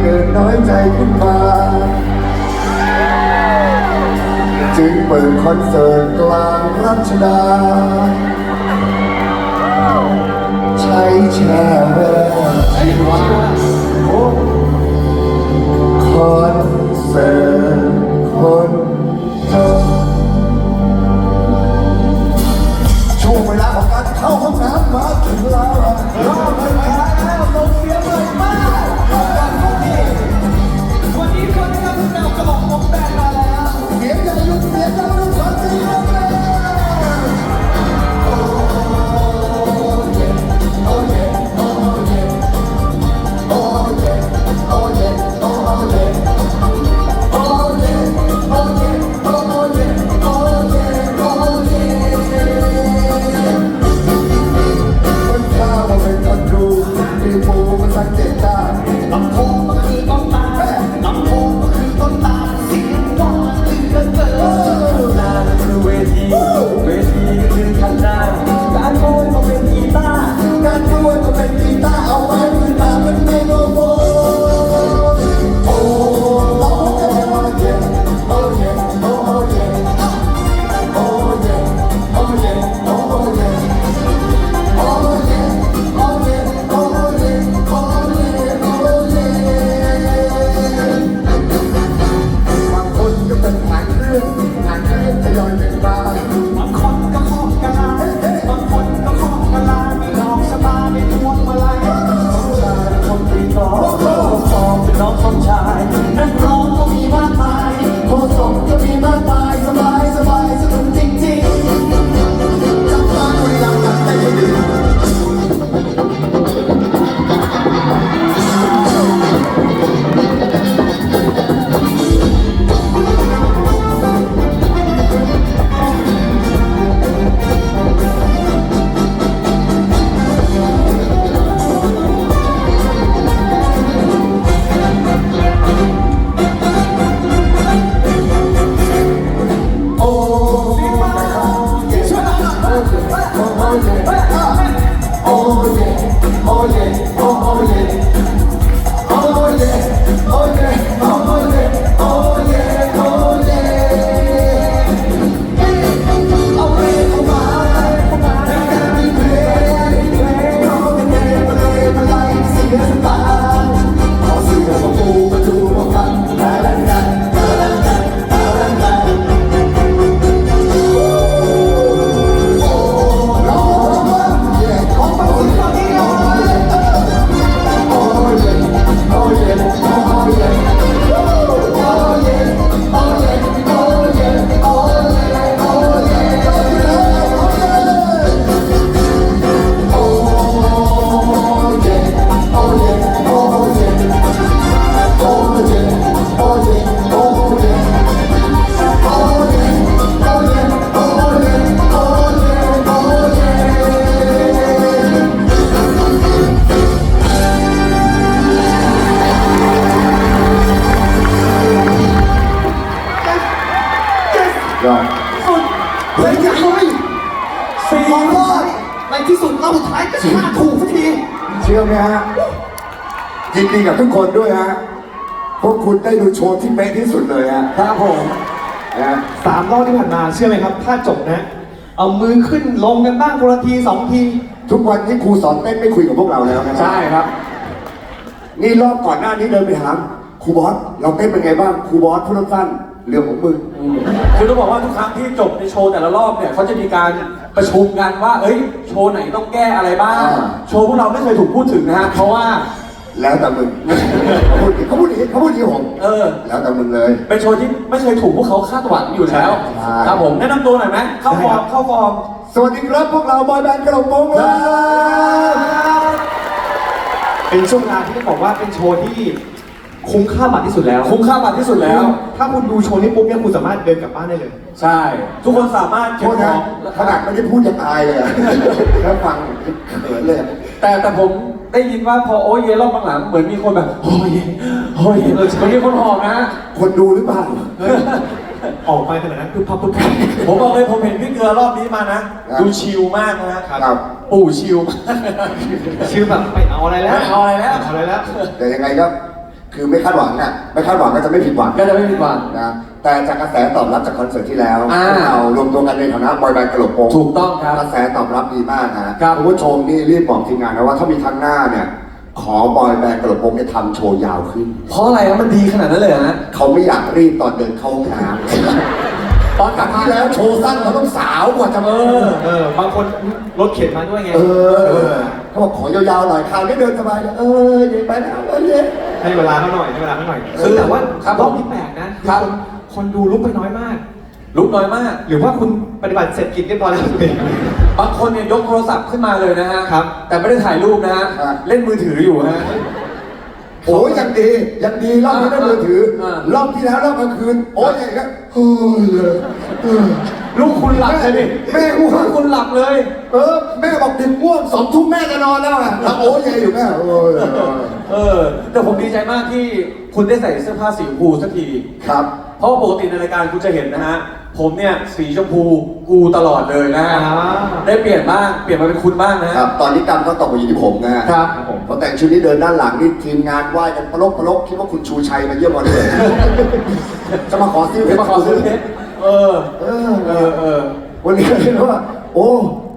เกิดน้อยใจขึ้นมา จึงเปิดคอนเสิร์ตกลางรัชดา ใช้แช่แวไอ้วาคอนเสิร์ตคน เชื่อไหมฮะยินดีกับทุกคนด้วยฮะพวกคุณได้ดูโชว์ที่เป๊ะที่สุดเลยฮะครับผมนะสามรอบที่ผ่านมาเชื่อไหมครับถ้าจบนะ เอามือขึ้นลงกันบ้างคนละทีสองที ทุกวันนี้ครูสอนเต้นไม่คุยกับพวกเราแล้วนะใช่ครับ นี่รอบก่อนหน้านี้เดินไปถามครูบอสเราเต้นเป็นไงบ้างครูบอสพูดสั้นๆ เรื่องของมึงคือต้องบอกว่าทุกครั้งที่จบในโชว์แต่ละรอบเนี่ยเขาจะมีการประชุมกันว่า เอ้ย โชว์ไหนต้องแก้อะไรบ้างอ่าโชว์พวกเราไม่เคยถูกพูดถึงนะฮะ เพราะว่า แล้วแต่มึงเขาพูดเขาพูดอย่างนี้เขาพูดอย่างนี้ผมเออ แล้วแต่มึงเลย เป็นโชว์ที่ไม่เคยถูกพวกเขาคาดหวังอยู่แล้วใช่ครับผม แนะนำตัวหน่อยไหมเข้าฟอร์มเข้าฟอร์ม สวัสดีครับพวกเราบอยแบนด์กระโหลกโปงครับเป็นช่วงเวลาที่ต้องบอกว่าเป็นโชว์ที่ คุ้มค่าบัตรที่สุดแล้ว คุ้มค่าบัตรที่สุดแล้ว ถ้าคุณดูโชว์นี้ปุ๊บเนี่ยคุณสามารถเดินกลับบ้านได้เลย ใช่ ทุกคนสามารถโทเก็บษขนะองขนาดไม่ได้พูดยังอายเลยอะ แค่ฟังเขินเลยอะแต่แต่ผมได้ยินว่าพอโอ้ยเยรอบหลังๆเหมือนมีคนแบบโอ้ยโอ้ยเออเหมือนมีคนหอบนะ คนดูหรือเปล่า ออกไปขนาดนั้นปุ๊บพับปุ๊บพับผมบอกเลยผมเห็นพี่เกลือรอบนี้มานะดูชิลมากนะฮะครับ ปู่ชิลมาก ชื่อแบบไม่เอาอะไรแล้ว ไม่เอาอะไรแล้วม่เอาอะไรแล้ว แต่ยังไงก็ คือไม่คาดหวังอะไม่คาดหวังก็จะไม่ผิดหวังก็จะไม่ผิดหวัง นะแต่จากกระแสตอบรับจากคอนเสิร์ตที่แล้วอ่า พวกเรารวมตัวกันในฐานะบอยแบนด์กระโหลกโปง ถูกต้องครับ กระแสตอบรับดีมากนะครับคุณผู้ชมนี่รีบบอกทีมงานนะว่าถ้ามีครั้งหน้าเนี่ย ขอบอยแบนด์กระโหลกโปงเนี่ยทำโชว์ยาวขึ้น เพราะอะไรอะมันดีขนาดนั้นเลยเหรอฮะเขาไม่อยากรีบตอนเดินเข้าห้องน้ำตอนกลับที่ที่แล้แล้ววโชว์สั้นเราต้องสาวกว่าจะเออเออบางคนรถเข็นมาด้วยไงเออเขาบอกขอยาวๆหน่อยคราวนี้เดินสบายเลยเออเย็นไปแล้วเออเย็น ให้เวลาเขาหน่อยให้เวลาเขาหน่อยคือแต่ว่าครับรอบที่แปลกนะคือครับคนคนดูลุกไปน้อยมาก ลุกน้อยมาก หรือว่าคุณปฏิบัติเสร็จกิจเรียบร้อยแล้วคุณเอง บางคนเนี่ยยกโทรศัพท์ขึ้นมาเลยนะฮะครับ แต่ไม่ได้ถ่ายรูปนะฮะเล่นมือถืออยู่ฮะ โอ้ยยังดียังดีรอบนี้ได้มือถืออ่ารอบที่แล้วรอบกลางคืน โอ้ยอย่างเงี้ยเฮ้ยเลยเออลูกคุณหลับเลยดิแม่ง่วลูงกคุณหลับเลย เออแม่บอกดึกง่วงสองทุ่มแม่จะนอนแล้วอะแล้วโอ้ยยังอยู่แม่โอ้ยเออ แต่ผมดีใจมากที่คุณได้ใส่เสื้อผ้าสีชมพูสักทีครับ เพราะว่าปกติในรายการคุณจะเห็นนะฮะ ผมเนี่ยสีชมพูกูตลอดเลยนะฮะอ่า ได้เปลี่ยนบ้างเปลี่ยนมาเป็นคุณบ้างนะฮะครับตอนนี้กรรมก็ตกมาอยู่ที่ผมนะฮะครับครับผม พอแต่งชุดนี้เดินด้านหลังนี่ทีมงานไหว้กันปลกปลกคิดว่าคุณชูชัยมาเยี่ยมเราเลย จะมาขอซื้อเพเดี๋ยชวรมาขอซื้อเพชรเออ เออเออเออวันนี้เรียกว่า โอ้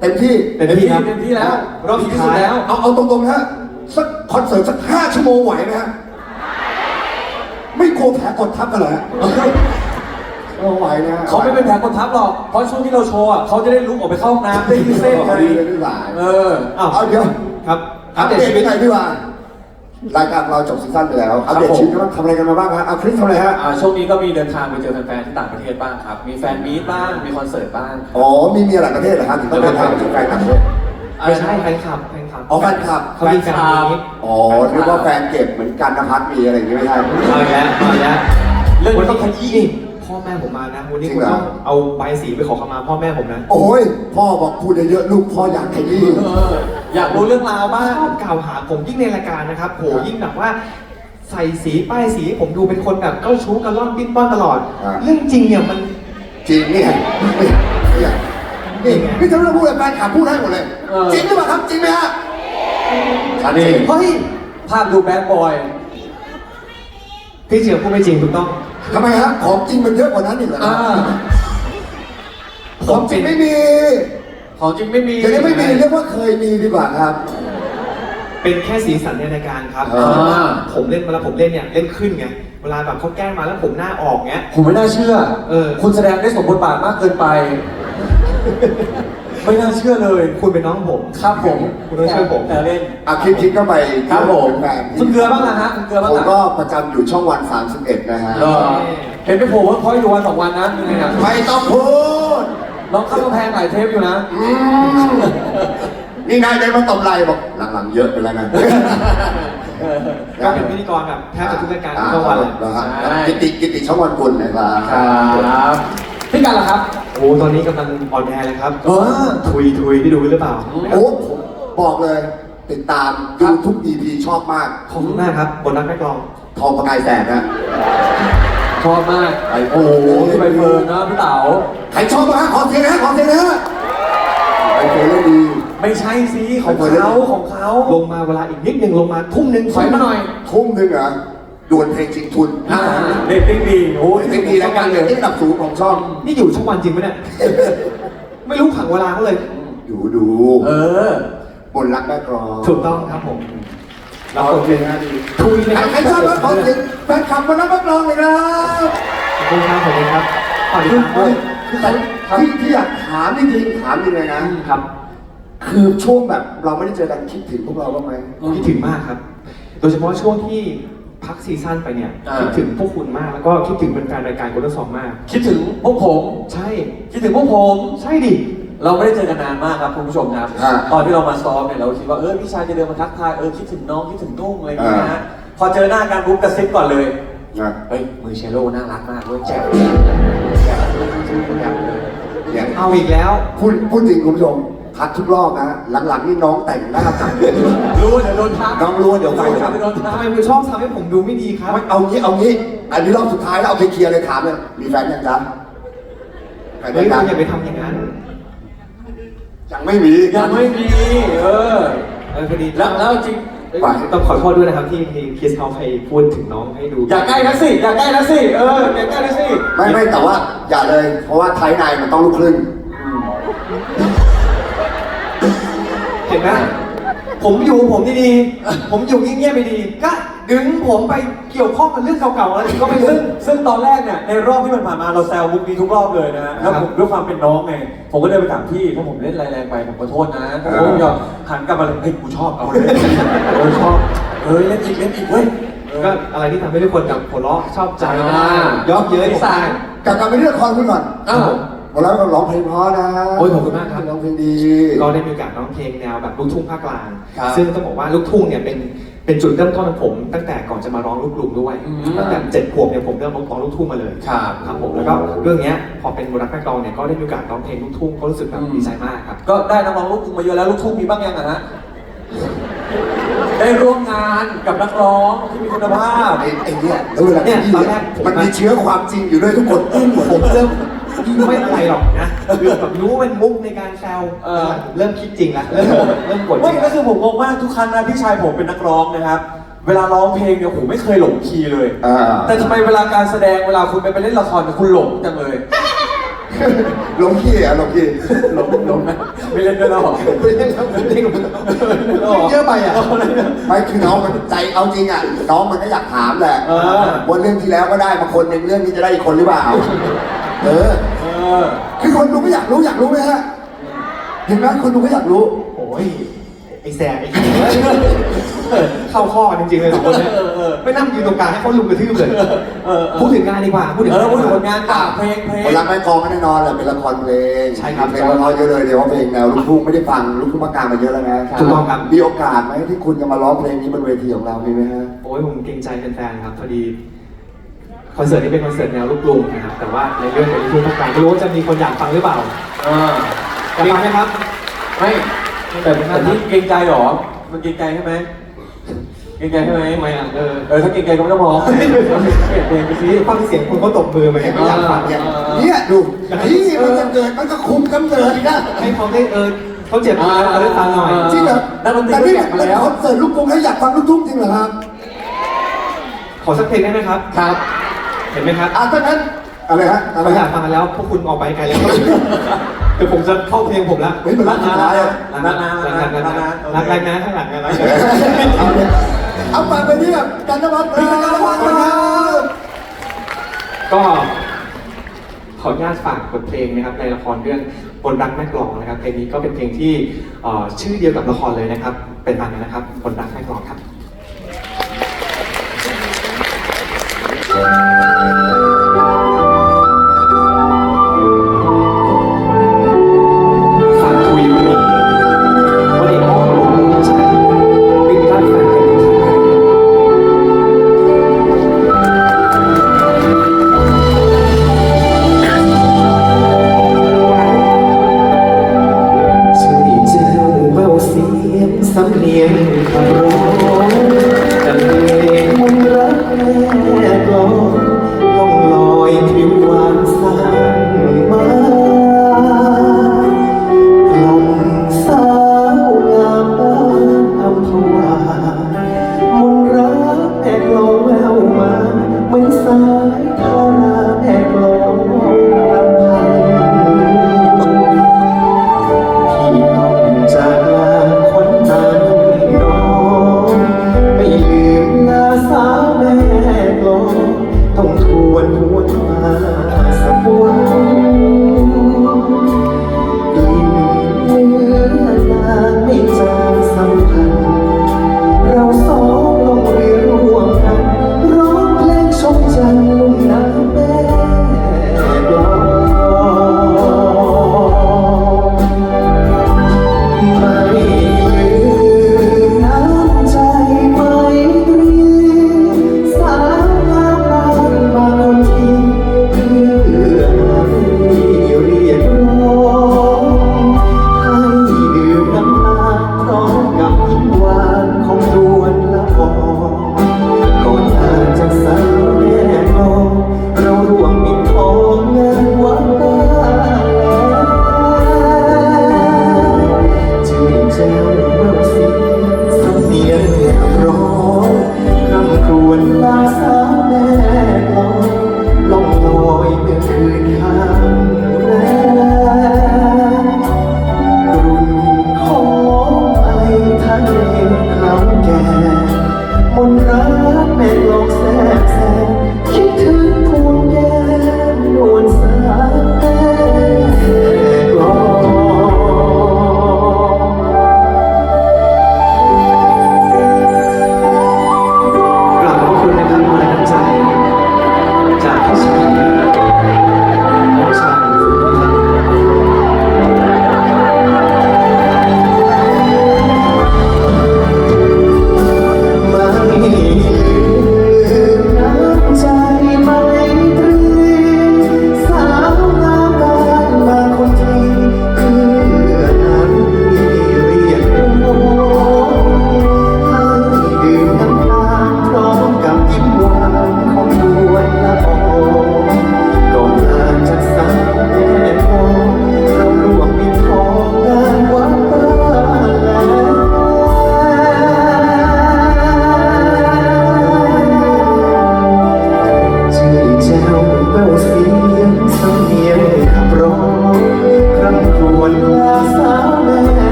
เต็มที่เต็มที่ครับเต็มที่แล้วรอบดีสุดที่สุท้าดยแล้วเอาเอาตรงๆนะฮะสักคอนเสิร์ตสักห้าชั่วโมงไหวไหมฮะไม่กลัวแผลกดทับกันเหรอฮะ เออไหวนะฮะเขาไม่เป็นแผลกดทับหรอก เพราะช่วงที่เราโชว์อะเขาจะได้ลุกออกไปเข้าห้องน้ำได้ยืดเส้นไงดีเลยดีกว่าเอออ้าวเอาเดี๋ยวครับอัปเดตชีวิตหน่อยดีกว่ารายการเราจบซีซั่นไปแล้วอัปเดตครับผมชีวิตว่าทำอะไรกันมาบ้างฮะเอาคริสทำอะไรฮะอ่าช่วงนี้ก็มีเดินทางไปเจอแฟนๆที่ต่างประเทศบ้างครับ มีแฟนมีตบ้าง มีคอนเสิร์ตบ้าง อ๋อ มีเมียหลายประเทศเหรอฮะถึงต้องเดินทางไปถึงไกลต่างประเทศไม่ใช่แฟนคลับแฟนคลับอ๋อแฟนคลับเขามีแฟนคลับอ๋อนึกว่าแฟนเก็บเหมือนกันนภัสมีอะไรอย่างงี้ไม่ใช่เอาอีกแล้วเอาอีกแล้วเรื่องนี้วันต้นี้องขยี้ พ่อแม่ผมมานะ วันนี้จริงคุณเหรอ ต้องเอาใบสีไปขอขมาพ่อแม่ผมนะโอ้ยพ่อบอกพูดเยอะๆลูกพ่ออยากขยี้ เอออยากรู้เรื่องราวบ้างชอบกล่าวหาผมยิ่งในรายการนะครับโหยิ่งแบบว่า ใส่สีป้ายสีให้ผมดูเป็นคนแบบเจ้าชู้กันล่อนปิ้นป้อนตลอด อ่า เรื่องจริงเนี่ยมัน จริงเนี่ยเนี่ยนี่พี่ทำไมเราพูดกับแฟนคลับพูดให้หมดเลยเออจริงหรือเปล่าครับจริงไหมฮะอันนี้ เฮ้ย ภาพดูแบดบอย พี่เจียวพูดไม่จริงถูกต้อง ทำไมฮะของจริงมันเยอะกว่านั้นอีกเหรออ่าของจริงไม่มี ของจริงไม่มีเดี๋ยวนี้ไม่มีเรียกว่าเคยมีดีกว่าครับ เป็นแค่สีสันในรายการครับอ่า ผมเล่นเวลาผมเล่นเนี่ยเล่นขึ้นไงเวลาแบบเขาแกล้งมาแล้วผมหน้าออกเงี้ย ผมไม่น่าเชื่อ เออ คุณแสดงได้สมบทบาทมากเกินไป ไม่น่าเชื่อเลยคุณเป็นน้องผมครับผมคุณต้องช่วยผมแต่เล่น อาคิดคิดก็ไปครับผมแฟนคุณเกลือบ้างนะฮะคุณเกลือบ้างผมนะก็ประจำอยู่ช่องวัน 31 นะฮะเหรอเห็นไปโผล่ว่าพอยอยู่วันสองวันนะยังไงอะไม่ต้องพูด น้องเข้ากำแพงหลายเทปอยู่นะ อืมนี่นายได้มาตบไหลบอกหลังๆเยอะไปแล้วนะ ก็เป็นพิธีกรแบบแทบจะทุกรายการทุกวันเลยนะฮะใช่กิติกิติช่องวันกุลนะครับ ครับพี่กันล่ะครับ โอ้ตอนนี้กำลังออนแอร์เลยครับเออ ทุยทุยได้ดูหรือเปล่าโอ้ผมบอกเลย ติดตามดูทุก EP ชอบมาก ขอบคุณมากครับบนรักแม่กลอง ทองประกายแสงนะชอบมากไปโอ้โหพี่ใบเฟิร์นนะพี่เต๋าใครชอบบ้างขอเสียงนะขอเสียงนะไปเจอเรื่องดี ไม่ใช่สิของใบเฟิร์นเขาของเขาลงมาเวลาอีกนิดนึงลงมาทุ่มหนึ่งถอยมาหน่อย ทุ่มหนึงเหรอ ดวลเพลงจริงทุนอ่า เรตติ้งดีโอ้ยเพลงดีรายการเรตติ้งอันดับสูงของช่อง นี่อยู่ช่องวันจริงไหมเนี่ย ไม่รู้ขังเวลาเขาเลยดูดูเออ บนรักแม่กรองถูกต้องครับผม เราเราเพลงนะดีทุยนะใครชอบบ้างขอเสียงแฟนคลับบนรักแม่กรองเลยนะครับขอบคุณครับขอบคุณครับฝากติดคือตามด้วยที่ที่อยากถามจริงๆถามจริงเลยนะ ครับ คือช่วงแบบเราไม่ได้เจอกันคิดถึงพวกเราบ้างไหม คิดถึงมากครับ โดยเฉพาะช่วงที่ พักซีซั่นไปเนี่ยอ่า คิดถึงพวกคุณมากแล้วก็คิดถึงเป็นแฟนรายการคนทั้งสองมาก คิดถึงพวกผม ใช่ คิดถึงพวกผม ใช่ดิ เราไม่ได้เจอกันนานมากครับคุณผู้ชมครับ อ่าตอนที่เรามาซ้อมเนี่ยเราคิดว่าเออพี่ชายจะเดินมาทักทายเออคิดถึงน้องคิดถึงนุ่งอะไรอย่างเงี้ยนะพออเจอหน้ากันปุ๊บกระซิบก่อนเลยนะเฮ้ยมือเชลโลน่ารักมากเว้ยแจ๋วแจ๋วแจ๋วเลยเนี่ยเอาอีกแล้ว พูดพูดจริงคุณผู้ชม พัดทุกรอบนะ หลังๆนี่น้องแต่งหน้าจังรู้เดี๋ยวโดนทักน้องรู้ว่าเดี๋ยวไฟทัดักบโดนทัทำกไมคุณชอบทำให้ผมดูไม่ดีครับ เอางี้เอางี้ อันนี้รอบสุดท้ายแล้วเอาไปเคลียร์เลยถามเลยมีแฟนยังจ๊ะแฟนเฮ้ยัยงคุณอย่าจ๊ะไปทำอย่างนั้น ยังไม่มียังไม่มี เออเออพอดีแล้วแล้วจริงไปต้องขอโทษด้วยนะครับที่ที่คิสเขาไปพูดถึงน้องให้ดู อย่าใกล้นะสิ อย่าใกล้นะสิ เออ อย่าใกล้นะสิ ไม่ไม่แต่ว่าอย่าเลย เพราะว่าไทยนายมันต้องลูกครึ่ เห็นไหมผมอยู่ผมดีๆ ผมอยู่เงียบๆไปดี ก็ดึงผมไปเกี่ยวข้องกับเรื่องเก่าๆอะไรก็ไม่รู้ซึ่งซึ่งตอนแรกเนี่ยในรอบที่มันผ่านมาเราแซวมุกนี้ทุกรอบเลยนะฮะแล้วผมด้วยความเป็นน้องไงผมก็เดินไปถามพี่ถ้าผมเล่นแรงๆไปผมขอโทษนะผมยอมหันกลับมาเลยเฮ้ยกูชอบเอาเลยเออชอบเฮ้ยเล่นอีกเล่นอีกเว้ยเออก็อะไรที่ทำให้ทุกคนแบบหัวเราะชอบใจอ่ายอกเย้ยผมสายกลับกลับไปที่ละครคุณก่อน อ้าววันแล้วก็ร้องเพลงเพราะนะโอ้ยขอบคุณมากครับ ร้องเพลงดี ก็ได้มีโอกาสร้องเพลงแนวแบบลูกทุ่งภาคกลาง ครับซึ่งต้องบอกว่าลูกทุ่งเนี่ยเป็นเป็นจุดเริ่มต้นของผม ตั้งแต่ก่อนจะมาร้องลูกกรุงด้วย อืม ตั้งแต่เจ็ดขวบเนี่ยผมเริ่มร้องลูกทุ่งมาเลย ครับครับผมแล้วก็เรื่องเนี้ยพอเป็นบทรักนักร้องเนี่ยก็ได้มีโอกาสร้องเพลงลูกทุ่งก็รู้สึกแบบดีใจมากครับ ก็ได้นักร้องลูกทุ่งมาเยอะแล้วลูกทุ่งมีบ้างยังอะฮะได้ร่วมงานกับนักร้องที่มีคุณภาพ ไอ้ไอ้เนี่ยแล้วเวลาเนี่ยที่ตอนแรกผม มันมีเชื้อความจริงอยู่ด้วยทุกคนอึ้งหมดผมเริ่ม ไม่อะไรหรอกนะคือแบบรู้เป็นมุกในการแซวเออ เริ่มคิดจริงแล้วเริ่มเริ่มกดจไม่ริงก็คือผมงงมากทุกครั้งนะพี่ชายผมเป็นนักร้องนะครับ เวลาร้องเพลงเนี่ยผมไม่เคยหลงคีย์เลย อ่า แต่ทำไมเวลาการแสดงเวลาคุณไปไปเล่นละครเนี่ยคุณหลงจังเลย ลงขี้อะลงขี้หลงหลงไหมไม่เล่นด้วยหรอไม่เล่นแล้วไม่เล่นกับมันเยอะไปอะไม่คือน้องมันใจเอาจริงอะน้องมันก็อยากถามแหละเออวันเรื่องที่แล้วก็ได้มาคนหนึ่งเรื่องนี้จะได้อีกคนหรือเปล่า เออ เออ คือคนดูก็อยากรู้อยากรู้ไหมฮะเห็นไหมคนดูก็อยากรู้ โอ้ย ไอ้แสบไอ้เหี้ยเข้าข้อกันจริงๆเลยสองคนเนี่ยเออเออ ไม่นั่งอยู่ตรงกลางให้เขาลุมกระทืบเลย เออเออพูดถึงงานดีกว่า พูดถึงเออพูดถึงผงานลงานกับเพลงเพลง คนรักแม่กลองก็แน่นอนแหละเป็นละครเพลงใช่ครับเพลงละครเยอะเลยเดี๋ยวว่าเพลงแนวลูกทุ่งไม่ได้ฟังลูกทุ่งภาคกลางมาเยอะแล้วนะถูกต้องครับ มีโอกาสไหมที่คุณจะมาร้องเพลงนี้บนเวทีของเรามีไหมฮะ โอ้ยผมเกรงใจแฟนๆครับ พอดี คอนเสิร์ตนี้เป็นคอนเสิร์ตแนวลูกกรุงนะครับแต่ว่าในเรื่องของลูกทุ่งภาคกลางไม่รู้ว่าจะมีคนอยากฟังหรือเปล่าเอออยากฟังไหมครับไม่แต่แต่ที่เกรงใจเหรอ มันเกรงใจใช่ไหมเกรงใจใช่ไหมทำไมอะเออเออถ้าเกรงใจก็ไม่ต้องร้องเปลี่ยนเพลงไปสิฟังเสียงคนเขาตบมือมาเห็นไม่อยากฟังเนี่ยเออเนี่ยดูนี่มันจะเกิดมันก็คุมกำเนิดอีกนะให้เขาได้เออเขาเจ็บมาแล้วเขาได้ฟังหน่อยจริงเหรอนักดนตรีแต่นี่ก็อยากมาเป็นแล้วคอนเสิร์ตลูกกรุงแล้วอยากฟังลูกทุ่งจริงเหรอครับขอสักเพลงได้ไหมครับครับ เห็นไหมครับอะถ้างั้นอะไรฮะอะไรเราอยาฮะ กฟังกันแล้วพวกคุณออกไปไกลแล้วเดี๋ยวผมจะเข้าเพลงผมละเฮ้ยมันรักสุดท้ายอะ รักนะรักนะรักนะรักแรกนะข้างหลังนะรักเอาเนี่ยเอาไปไปที่แบบกันนวัฒน์กันนวัฒน์ครับก็ขออนุญาตฝากบทเพลงนะครับในละครเรื่องบนรักแม่กลองนะครับเพลงนี้ก็เป็นเพลงที่เอ่อชื่อเดียวกับละครเลยนะครับเป็นฟังกันนะครับบนรักแม่กลองครับ Thank you.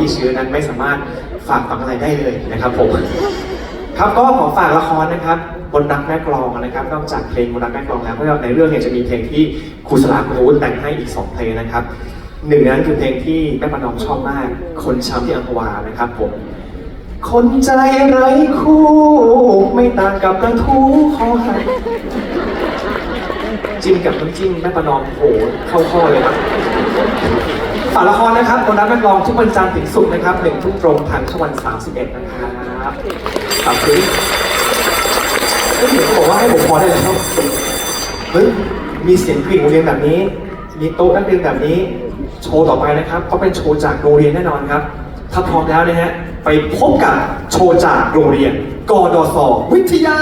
เพราะว่าพี่ชื้อนั้นไม่สามารถฝากฝังอะไรได้เลยนะครับผมครับก็ขอฝากละครนะครับบนรักแม่กลองนะครับนอกจากเพลงบนรักแม่กลองแล้วก็ในเรื่องเนี่ยจะมีเพลงที่ครูสลาคุณวุฒิแต่งให้อีก 2 เพลงนะครับหนึ่งนั้นคือเพลงที่แม่ประนอมชอบมาก คนช้ำที่อัมพวานะครับผมคนใจไร้คู่ ไม่ต่างกับกระทู้คอหักจิ้มกับน้ำจิ้มแม่ประนอมโอ้โหเข้าข้อเลยครับ ฝากละครนะครับคนรักแม่กลองทุกวันจันทร์ถึงศุกร์นะครับหนึ่งทุ่มตรงทางช่องวัน 31 นะครับฝากซื้อเฮ้ยเดี๋ยวเขาบอกว่าให้ผมพอได้แล้วเฮ้ยมีเสียงกริ่งโรงเรียนแบบนี้ มีโต๊ะนักเรียนแบบนี้ โชว์ต่อไปนะครับก็เป็นโชว์จากโรงเรียนแน่นอนครับ ถ้าพร้อมแล้วนะฮะไปพบกับโชว์จากโรงเรียนกดสวิทยา